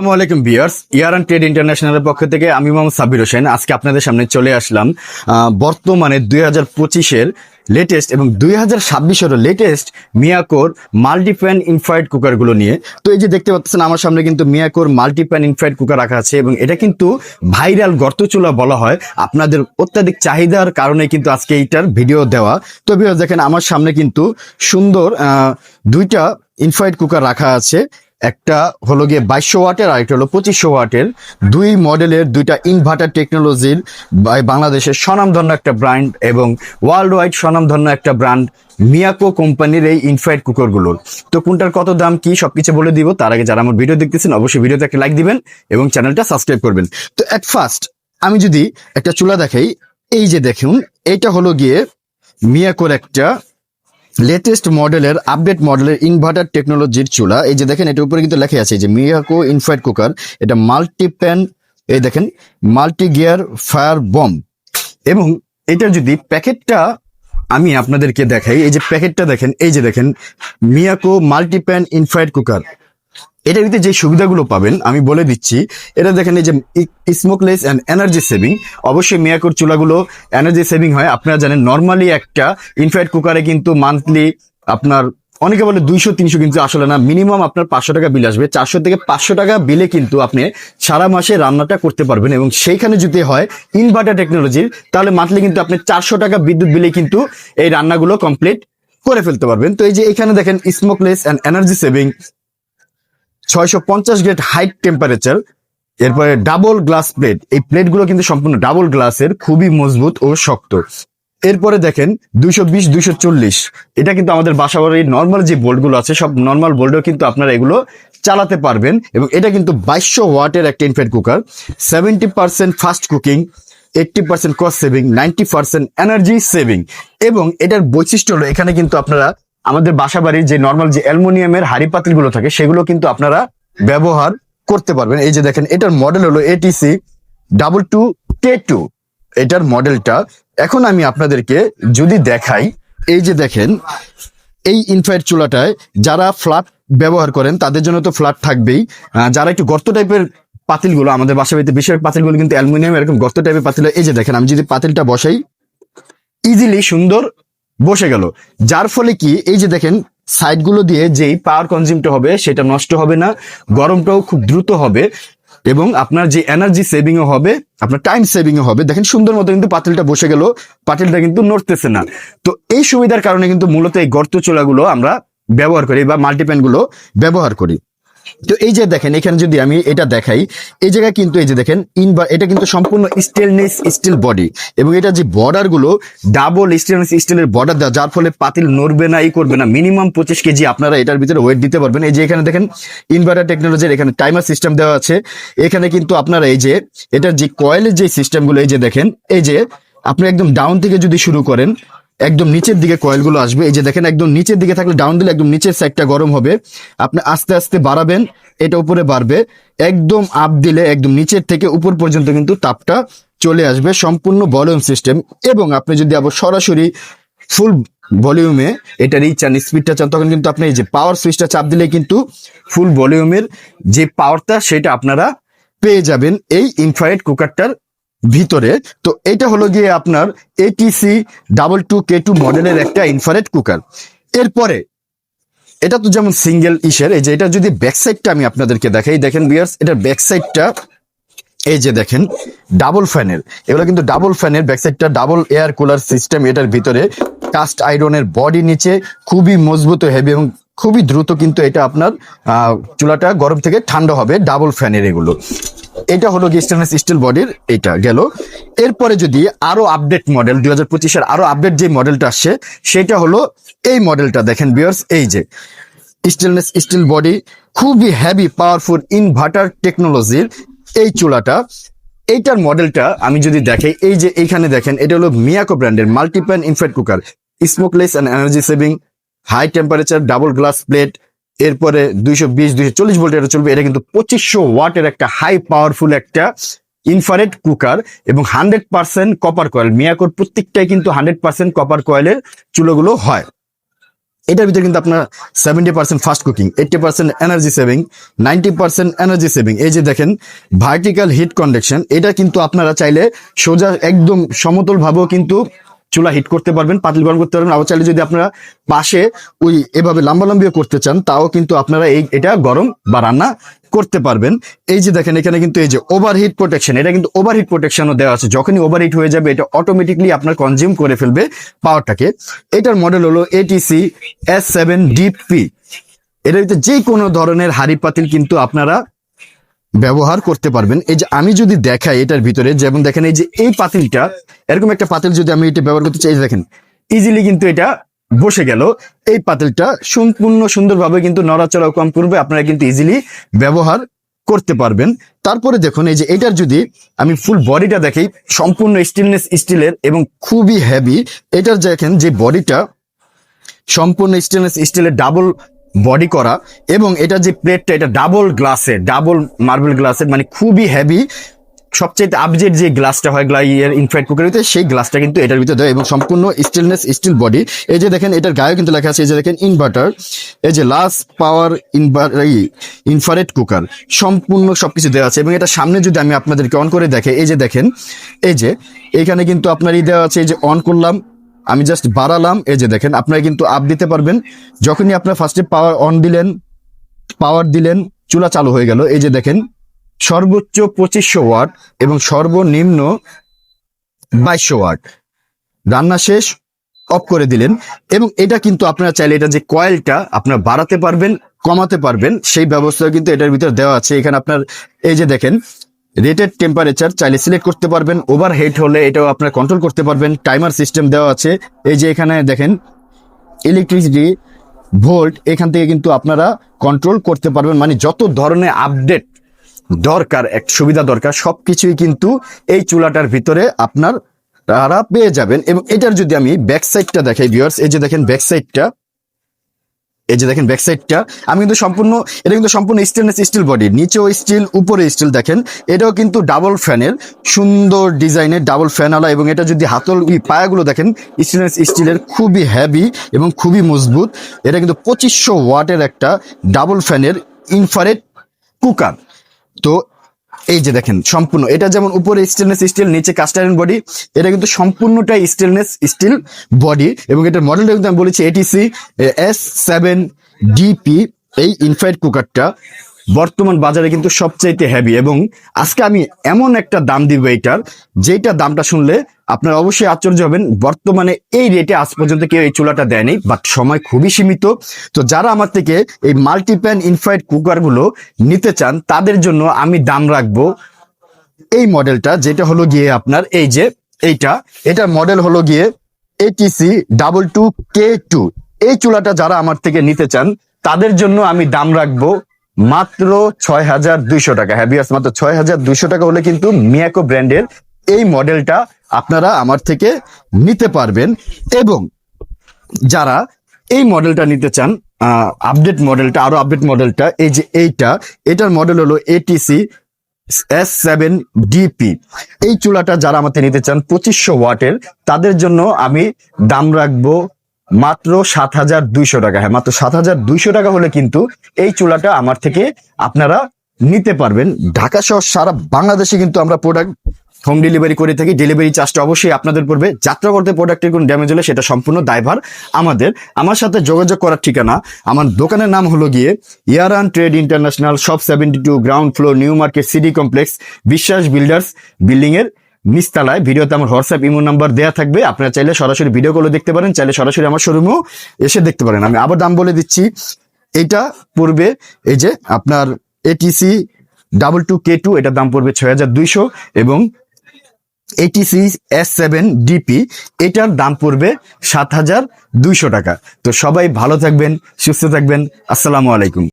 আসসালামু আলাইকুম বিয়ার্স ইয়ার and trade ইন্টারন্যাশনালের পক্ষ থেকে আমি মোহাম্মদ সাবির হোসেন। আজকে আপনাদের সামনে চলে আসলাম বর্তমানে দুই হাজার পঁচিশের লেটেস্ট এবং দুই হাজার ছাব্বিশেরও লেটেস্ট মিয়াকোর মাল্টিপ্যান ইনফ্রাইড কুকারগুলো নিয়ে। তো এই যে দেখতে পাচ্ছেন, আমার সামনে কিন্তু মিয়াকোর মাল্টিপ্যান ইনফ্রাইড কুকার রাখা আছে এবং এটা কিন্তু ভাইরাল গর্ত চুলা বলা হয়। আপনাদের অত্যাধিক চাহিদার কারণে কিন্তু আজকে এইটার ভিডিও দেওয়া। তো বিয়ার্স দেখেন, আমার সামনে কিন্তু সুন্দর দুইটা ইনফ্রাইড কুকার রাখা আছে। একটা হলো গিয়ে বাইশশো ওয়াটের আর একটা হলো পঁচিশশো ওয়াটের। দুই মডেলের দুইটা ইনভার্টার টেকনোলজির বাংলাদেশের স্বনামধন্য একটা ব্র্যান্ড এবং ওয়ার্ল্ড ওয়াইড স্বনামধন্য একটা ব্র্যান্ড মিয়াকো কোম্পানির এই ইনফ্রাইড কুকারগুলোর তো কোনটার কত দাম, কি সবকিছু বলে দিব, তার আগে যারা আমার ভিডিও দেখতেছেন, অবশ্যই ভিডিওতে একটা লাইক দিবেন এবং চ্যানেলটা সাবস্ক্রাইব করবেন। তো এট ফার্স্ট আমি যদি একটা চুলা দেখাই, এই যে দেখুন, এটা হলো গিয়ে মিয়াকোর একটা লেটেস্ট মডেলের আপডেট মডেলের ইনভার্টার টেকনোলজির চুলা। এই যে দেখেন, এটার উপরে কিন্তু লেখা আছে যে মিয়াকো ইনফ্রাইড কুকার এটা মাল্টিপ্যান এই দেখেন মাল্টি গিয়ার ফায়ার বম এবং এটা যদি প্যাকেটটা আমি আপনাদেরকে দেখাই, এই যে প্যাকেটটা দেখেন, এই যে দেখেন মিয়াকো মাল্টিপ্যান ইনফ্রাইড কুকার এটার ভিতরে যে সুবিধাগুলো পাবেন, আমি বলে দিচ্ছি, এটা দেখেন এই যে স্মোকলেস অ্যান্ড এনার্জি সেভিং অবশ্যই মিয়াকোর চুলাগুলো এনার্জি সেভিং হয়। আপনারা জানেন নর্মালি একটা ইনফ্রাইড কুকারে কিন্তু মান্থলি আপনার, অনেকে বলে দুইশো, তিনশো কিন্তু আসলে না। মিনিমাম আপনার পাঁচশো টাকা বিল আসবে। চারশো থেকে পাঁচশো টাকা বিলে কিন্তু আপনি সারা মাসে রান্নাটা করতে পারবেন এবং সেইখানে যদি হয় ইনভার্টার টেকনোলজির তাহলে মান্থলি কিন্তু আপনি চারশো টাকা বিদ্যুৎ বিলে কিন্তু এই রান্নাগুলো কমপ্লিট করে ফেলতে পারবেন। তো এই যে এখানে দেখেন স্মোকলেস অ্যান্ড এনার্জি সেভিং ছয়শো পঞ্চাশ গ্রেড হাইট টেম্পারেচার এরপরে ডাবল গ্লাস প্লেট এই প্লেটগুলো কিন্তু সম্পূর্ণ ডাবল গ্লাসের খুবই মজবুত ও শক্ত। এরপরে দেখেন দুইশো বিশ, দুইশো চল্লিশ। এটা কিন্তু আমাদের বাসাবাড়ির নর্মাল যে বোল্টগুলো আছে, সব নর্মাল বোল্টেও কিন্তু আপনারা এগুলো চালাতে পারবেন। এবং এটা কিন্তু বাইশশো ওয়াটের একটা infrared cooker seventy percent fast cooking eighty percent cost saving ninety percent energy saving এবং এটার বৈশিষ্ট্য হলো, এখানে কিন্তু আপনারা আমাদের বাসাবাড়ির যে নর্মাল যে অ্যালুমিনিয়ামের হাড়ি পাতিলগুলো থাকে, সেগুলো কিন্তু আপনারা ব্যবহার করতে পারবেন। এই যে দেখেন, এটার মডেল হলো ATC double two K two এটার মডেলটা এখন আমি আপনাদেরকে যদি দেখাই, এই যে দেখেন, এই ইনফ্রাইড চুলাটায় যারা ফ্ল্যাট ব্যবহার করেন, তাদের জন্য তো ফ্ল্যাট থাকবেই। যারা একটু গর্ত টাইপের পাতিলগুলো, আমাদের বাসা বাড়িতে বেশিরভাগ পাতিলগুলো কিন্তু অ্যালুমিনিয়াম এরকম গর্ত টাইপের পাতিল। এই যে দেখেন, আমি যদি পাতিলটা বসাই ইজিলি সুন্দর বসে গেল। যার ফলে কি, এই যে দেখেন সাইডগুলো দিয়ে যেই পাওয়ার কনজিউমটা হবে, সেটা নষ্ট হবে না, গরমটাও খুব দ্রুত হবে এবং আপনার যে এনার্জি সেভিংও হবে, আপনার টাইম সেভিংও হবে। দেখেন, সুন্দর মতো কিন্তু পাতিলটা বসে গেল, পাতিলটা কিন্তু নড়তেছে না। তো এই সুবিধার কারণে কিন্তু মূলত এই গর্ত চোলাগুলো আমরা ব্যবহার করি বা মাল্টিপ্যানগুলো ব্যবহার করি। তো এই যে দেখেন, এখানে যদি আমি এটা দেখাই, এই জায়গায় কিন্তু এই যে দেখেন ইনভার এটা কিন্তু সম্পূর্ণ স্টেনলেস স্টিল বডি এবং এটা যে বর্ডারগুলো ডাবল স্টেনলেস স্টিলের বর্ডার দেওয়া, যার ফলে পাতিল নড়বে না এই করবে না। মিনিমাম পঁচিশ কেজি আপনারা এটার ভিতরে ওয়েট দিতে পারবেন। এই যে এখানে দেখেন ইনভার্টার টেকনোলজির এখানে টাইমার সিস্টেম দেওয়া আছে। এখানে কিন্তু আপনারা এই যে, এটার যে কয়েলের যে সিস্টেমগুলো এই যে দেখেন, এই যে, আপনি একদম ডাউন থেকে যদি শুরু করেন একদম নিচের দিকে কয়েলগুলো আসবে। এই যে দেখেন, একদম নিচের দিকে থাকলে ডাউন দিলে একদম নিচের সাইডটা গরম হবে। আপনি আস্তে আস্তে বাড়াবেন, এটা উপরে বাড়বে। একদম আপ দিলে, একদম নিচের থেকে উপর পর্যন্ত কিন্তু তাপটা চলে আসবে, সম্পূর্ণ ভলিউম সিস্টেম এবং আপনি যদি আবার সরাসরি ফুল ভলিউমে এটার এই চান স্পিডটা চান, তখন কিন্তু আপনি এই যে পাওয়ার সুইচটা চাপ দিলে কিন্তু ফুল ভলিউমের যে পাওয়ারটা সেটা আপনারা পেয়ে যাবেন এই ইনফ্রারেড কুকারটার ভিতরে, তো এটা হলো গিয়ে আপনার ATC double two K two মডেলের একটা ইনফারেট কুকার এরপরে, এটা তো যেমন সিঙ্গেল ইসের, এই যে এটা যদি ব্যাক সাইডটা আমি আপনাদেরকে দেখাই, দেখেন বিয়ার্স এটার ব্যাক সাইডটা এই যে দেখেন ডাবল ফ্যানের এগুলো কিন্তু ডাবল ফ্যানের ব্যাক সাইডটা ডাবল এয়ার কুলার সিস্টেম এটার ভিতরে কাস্ট আয়রনের বডি নিচে, খুবই মজবুত হেভি এবং খুবই দ্রুত কিন্তু এটা আপনার চুলাটা গরম থেকে ঠান্ডা হবে ডাবল ফ্যানের এগুলো। এটা হলো স্টেনলেস স্টিল বডির এটা গেল। এরপরে যদি আরও আপডেট মডেল দুই হাজার পঁচিশের আরও আপডেট যে মডেলটা আসছে, সেটা হলো এই মডেলটা দেখেন বিয়ার্স এই যে স্টেনলেস স্টিল বডি খুবই হেভি পাওয়ারফুল ইনভার্টার টেকনোলজির এই চুলাটা। এইটার মডেলটা আমি যদি দেখাই, এই যে এইখানে দেখেন, এটা হলো মিয়াকো ব্র্যান্ডের multi pan infrared cooker smokeless and energy saving high temperature, double glass plate, এরপরে দুইশো বিশ, দুইশো চল্লিশ ভোল্ট এটা চলবে, এটা কিন্তু পঁচিশশো ওয়াটের একটা হাই পাওয়ারফুল একটা ইনফারেট কুকার এবং হান্ড্রেড পার্সেন্ট কপার কয়েল। মিয়াকোর প্রত্যেকটাই কিন্তু হান্ড্রেড পার্সেন্ট কপার কয়েলের চুলোগুলো হয়। এটার ভিতরে কিন্তু আপনার seventy percent fast cooking, eighty percent energy saving, ninety percent energy saving. এই যে দেখেন, ভার্টিক্যাল হিট কন্ডাকশন, এটা কিন্তু আপনারা চাইলে সোজা একদম সমতল ভাবেও কিন্তু চুলা হিট করতে পারবেন, পাতিল গরম করতে পারবেন। আবার চাইলে যদি আপনারা পাশে ওই এভাবে লম্বা লম্বালম্বিও করতে চান, তাও কিন্তু আপনারা এই, এটা গরম বা রান্না করতে পারবেন। এই যে দেখেন, এখানে কিন্তু এই যে ওভারহিট প্রোটেকশন এটা কিন্তু ওভারহিট প্রোটেকশনও দেওয়া আছে। যখনই ওভারহিট হয়ে যাবে, এটা অটোমেটিকলি আপনার কনজিউম করে ফেলবে পাওয়ারটাকে এটার মডেল হলো এটিসি এস সেভেন ডিপি ভিতরে যে কোনো ধরনের হাড়ি পাতিল কিন্তু আপনারা ব্যবহার করতে পারবেন। এই যে আমি যদি দেখাই এটার ভিতরে যেমন দেখেন এই যে এই পাতিলটা, এরকম একটা পাতিল যদি আমি এটা ব্যবহার করতে চাই দেখেন ইজিলি কিন্তু এটা বসে গেল। এই পাতিলটা সম্পূর্ণ সুন্দরভাবে কিন্তু নড়াচড়া কম করবে, আপনারা কিন্তু ইজিলি ব্যবহার করতে পারবেন। তারপরে দেখুন, এই যে এটার যদি আমি ফুল বডিটা দেখি সম্পূর্ণ স্টিলনেস স্টিলের এবং খুবই হেভি এটার দেখেন, যে বডিটা সম্পূর্ণ স্টেনলেস স্টিলের ডাবল বডি করা এবং এটা যে প্লেটটা এটা ডাবল গ্লাসের ডাবল মার্বেল গ্লাসের মানে খুবই হেভি সবচেয়ে আপডেট যে গ্লাসটা হয় গ্লাইয়ের ইনফ্রাইড কুকারিতে সেই গ্লাসটা কিন্তু এটার ভিতরে দেয় এবং সম্পূর্ণ স্টিলনেস স্টিল বডি এই যে দেখেন, এটার গায়ে কিন্তু লেখা আছে, এই যে দেখেন ইনভার্টার এই যে লাস্ট পাওয়ার ইনভার ইনফারেট কুকার সম্পূর্ণ সবকিছু দেওয়া আছে এবং এটা সামনে যদি আমি আপনাদেরকে অন করে দেখে, এই যে দেখেন, এই যে, এখানে কিন্তু আপনার ই দেওয়া আছে, এই যে অন করলাম আমি জাস্ট বাড়ালাম, এই যে দেখেন, আপনারা কিন্তু আপ দিতে পারবেন। যখনই আপনার ফার্স্টে পাওয়ার অন দিলেন পাওয়ার দিলেন, চুলা চালু হয়ে গেল। এই যে দেখেন, সর্বোচ্চ পঁচিশশো ওয়াট এবং সর্বনিম্ন বাইশশো ওয়াট রান্না শেষ অফ করে দিলেন। এবং এটা কিন্তু আপনারা চাইলে এটা যে কয়েলটা আপনারা বাড়াতে পারবেন, কমাতে পারবেন, সেই ব্যবস্থা কিন্তু এটার ভিতরে দেওয়া আছে। এখানে আপনার, এই যে দেখেন রেটেড টেম্পারেচার চাইলে সিলেক্ট করতে পারবেন ওভার হেট হলে এটাও আপনার কন্ট্রোল করতে পারবেন টাইমার সিস্টেম দেওয়া আছে। এই যে এখানে দেখেন ইলেকট্রিসিটি ভোল্ট এখান থেকে কিন্তু আপনারা কন্ট্রোল করতে পারবেন মানে যত ধরনের আপডেট দরকার, এক সুবিধা দরকার সব কিছুই কিন্তু এই চুলাটার ভিতরে আপনার তারা পেয়ে যাবেন। এবং এটার যদি আমি ব্যাক সাইডটা দেখাই ভিউয়ার্স এই যে দেখেন ব্যাক সাইডটা এই যে দেখেন ব্যাক সাইডটা আমি কিন্তু সম্পূর্ণ, এটা কিন্তু সম্পূর্ণ স্টেনলেস স্টিল বডি নিচেও স্টিল উপরে স্টিল দেখেন। এটাও কিন্তু ডাবল ফ্যানের সুন্দর ডিজাইনের ডাবল ফ্যানওয়ালা এবং এটা যদি হাতল পায়াগুলো দেখেন স্টেনলেস স্টিলের খুবই হ্যাভি এবং খুবই মজবুত। এটা কিন্তু পঁচিশশো ওয়াটের একটা ডাবল ফ্যানের ইনফারেট কুকার তো এই যে দেখেন, সম্পূর্ণ। এটা যেমন উপরে স্টেনলেস স্টিল নিচে কাস্টারেন বডি এটা কিন্তু সম্পূর্ণটাই স্টেনলেস স্টিল বডি এবং এটার মডেলটা কিন্তু আমি বলেছি এটিসি এস সেভেন ডিপি এই ইনফ্রাইড কুকারটা বর্তমান বাজারে কিন্তু সবচাইতে হেভি এবং আজকে আমি এমন একটা দাম দিব এইটার যেটা দামটা শুনলে আপনারা অবশ্যই আশ্চর্য হবেন। বর্তমানে এই রেটে আজ পর্যন্ত কেউ এই চুলাটা দেয়নি বাট সময় খুবই সীমিত। তো যারা আমার থেকে এই মাল্টিপ্যান ইনফ্রাইড কুকারগুলো নিতে চান, তাদের জন্য আমি দাম রাখব এই মডেলটা যেটা হলো গিয়ে আপনার এই যে এইটা। এটার মডেল হলো গিয়ে ATC double two K two এই চুলাটা যারা আমার থেকে নিতে চান, তাদের জন্য আমি দাম রাখব মাত্র ছয় হাজার দুইশো টাকা। হ্যাভিয়াস মাত্র ছয় হাজার দুইশো টাকা হলে কিন্তু মিয়াকো ব্র্যান্ডের এই মডেলটা আপনারা আমার থেকে নিতে পারবেন। এবং যারা এই মডেলটা নিতে চান আপডেট মডেলটা, আরও আপডেট মডেলটা, এই যে এইটা, এটার মডেল হলো এটিসি এস সেভেন ডিপি এই চুলাটা যারা আমাকে নিতে চান, পঁচিশশো ওয়াটের, তাদের জন্য আমি দাম রাখব মাত্র সাত হাজার দুইশো টাকা। হ্যাঁ মাত্র সাত হাজার দুইশো টাকা হলে কিন্তু এই চুলাটা আমার থেকে আপনারা নিতে পারবেন। ঢাকা সহ সারা বাংলাদেশে কিন্তু আমরা প্রোডাক্ট হোম ডেলিভারি করে থাকি। ডেলিভারি চার্জটা অবশ্যই আপনাদের পড়বে। যাত্রা করতে প্রোডাক্টের কোনো ড্যামেজ হলে সেটা সম্পূর্ণ দায়ভার আমাদের। আমার সাথে যোগাযোগ করার ঠিকানা, আমার দোকানের নাম হলো গিয়ে Yaran trade international shop seventy two ground floor new market city complex, Biswas builders building এর নিস্তালায় ভিডিওতে আমার হোয়াটসঅ্যাপ, ইমো নাম্বার দেওয়া থাকবে। আপনারা চাইলে সরাসরি ভিডিও দেখতে পারেন, চাইলে সরাসরি আমার শোরুমেও এসে দেখতে পারেন। আমি আবার দাম বলে দিচ্ছি, এটা পড়বে এই যে আপনার ATC double two K two এটার দাম পড়বে ছয় হাজার দুইশো এবং এটিসি এস সেভেন ডিপি এটার দাম পড়বে সাত হাজার দুইশো টাকা। তো সবাই ভালো থাকবেন, সুস্থ থাকবেন। আসসালামু আলাইকুম।